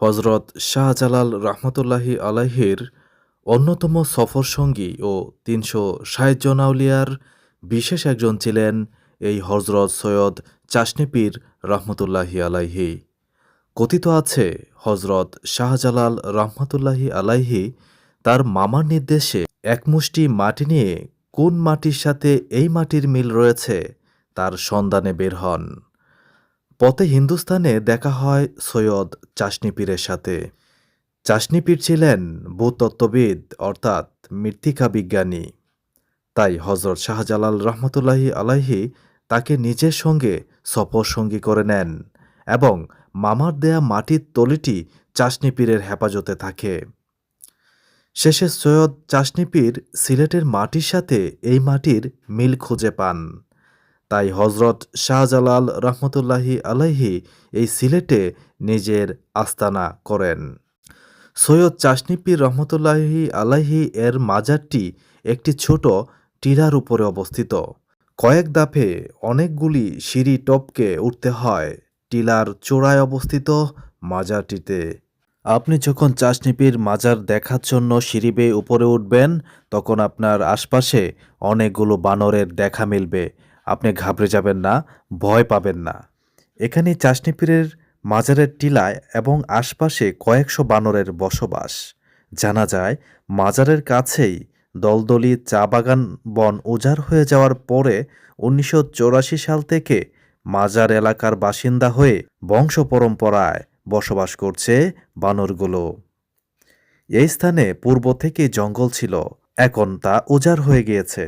হজরত শাহজালাল রহমতুল্লাহি আলাহির অন্যতম সফর সঙ্গী ও তিনশো ষাট জন আউলিয়ার বিশেষ একজন ছিলেন এই হজরত সৈয়দ চাশনিপীর রহমতুল্লাহি আলাইহি। কথিত আছে হজরত শাহজালাল রহমতুল্লাহি আলাইহি তার মামার নির্দেশে এক মুষ্টি মাটি নিয়ে কোন মাটির সাথে এই মাটির মিল রয়েছে তার সন্ধানে বের হন। পথে হিন্দুস্তানে দেখা হয় সৈয়দ চাশনি পীরের সাথে। চাশনি পীর ছিলেন ভূতত্ত্ববিদ, অর্থাৎ মৃত্তিকা বিজ্ঞানী। তাই হজরত শাহজালাল রহমতুল্লাহি আলাইহি তাকে নিজের সঙ্গে সফর সঙ্গী করে নেন এবং মামার দেয়া মাটির তলিটি চাশনি পীরের হেফাজতে থাকে। শেষে সৈয়দ চাশনি পীর সিলেটের মাটির সাথে এই মাটির মিল খুঁজে পান। তাই হজরত শাহজালাল রহমতুল্লাহি আলাইহি এই সিলেটে নিজের আস্তানা করেন। সৈয়দ চাশনিপীর রহমতুল্লাহি আলাইহি এর মাজারটি একটি ছোট টিলার উপরে অবস্থিত। কয়েক দাপে অনেকগুলি সিঁড়ি টপকে উঠতে হয়। টিলার চূড়ায় অবস্থিত মাজারটিতে। আপনি যখন চাশনিপীর মাজার দেখার জন্য সিঁড়ি বেয়ে উপরে উঠবেন, তখন আপনার আশপাশে অনেকগুলো বানরের দেখা মিলবে। আপনি ঘাবড়ে যাবেন না, ভয় পাবেন না। এখানে চাশনিপীরের মাজারের টিলায় এবং আশপাশে কয়েকশো বানরের বসবাস। জানা যায়, মাজারের কাছেই দলদলি চা বাগান বন উজাড় হয়ে যাওয়ার পরে উনিশশো সাল থেকে মাজার এলাকার বাসিন্দা হয়ে বংশ পরম্পরায় বসবাস করছে বানরগুলো। এই স্থানে পূর্ব থেকে জঙ্গল ছিল, এখন তা উজাড় হয়ে গিয়েছে।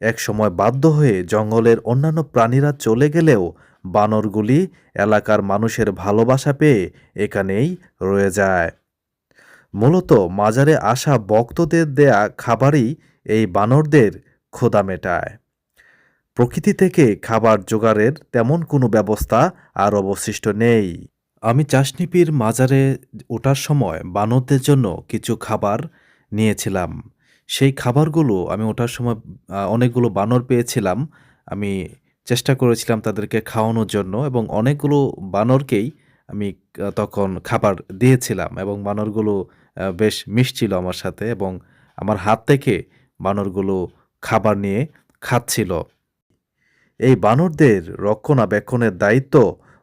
একসময় বাধ্য হয়ে জঙ্গলের অন্যান্য প্রাণীরা চলে গেলেও বানরগুলি এলাকার মানুষের ভালোবাসা পেয়ে এখানেই রয়ে যায়। মূলত মাজারে আসা ভক্তদের দেয়া খাবারই এই বানরদের ক্ষুধা মেটায়। প্রকৃতি থেকে খাবার জোগাড়ের তেমন কোনো ব্যবস্থা আর অবশিষ্ট নেই। আমি চাশনিপির মাজারে ওঠার সময় বানরদের জন্য কিছু খাবার নিয়েছিলাম। সেই খাবারগুলো আমি ওঠার সময় অনেকগুলো বানর পেয়েছিলাম। আমি চেষ্টা করেছিলাম তাদেরকে খাওয়ানোর জন্য এবং অনেকগুলো বানরকেই আমি তখন খাবার দিয়েছিলাম এবং বানরগুলো বেশ মিশছিল আমার সাথে এবং আমার হাত থেকে বানরগুলো খাবার নিয়ে খাচ্ছিল। এই বানরদের রক্ষণাবেক্ষণের দায়িত্ব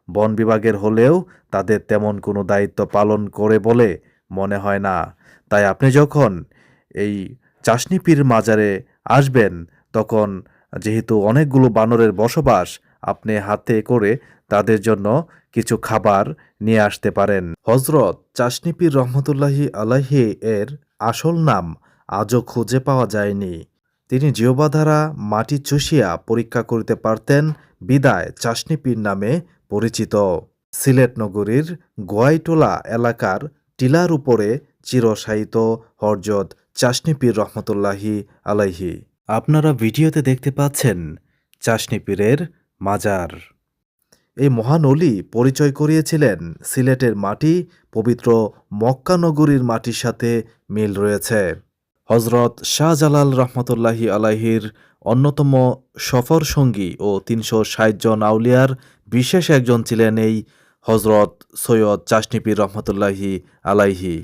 বন বিভাগের হলেও তাদের তেমন কোনো দায়িত্ব পালন করে বলে মনে হয় না। তাই আপনি যখন এই চাশনিপীর মাজারে আসবেন, তখন যেহেতু অনেকগুলো বানরের বসবাস, আপনি হাতে করে তাদের জন্য কিছু খাবার নিয়ে আসতে পারেন। হজরত চাশনিপীর রহমতুল্লাহি আলাহি এর আসল নাম আজও খুঁজে পাওয়া যায়নি। তিনি জিওবাধারা মাটি চুষিয়া পরীক্ষা করিতে পারতেন, বিদায় চাশনিপীর নামে পরিচিত। সিলেট নগরীর গোয়াইটোলা এলাকার টিলার উপরে চিরসাহিত হরজত চাশনিপীর রহমতুল্লাহি আলাইহি। আপনারা ভিডিওতে দেখতে পাচ্ছেন চাশনিপীরের মাজার। এই মহান অলি পরিচয় করিয়েছিলেন সিলেটের মাটি পবিত্র মক্কা নগরীর মাটির সাথে মিল রয়েছে। হজরত শাহজালাল রহমতুল্লাহি আলাহির অন্যতম সফর সঙ্গী ও তিনশো ষাট জন আউলিয়ার বিশেষ একজন ছিলেন এই হজরত সৈয়দ চাশনিপীর রহমতুল্লাহি আলাইহি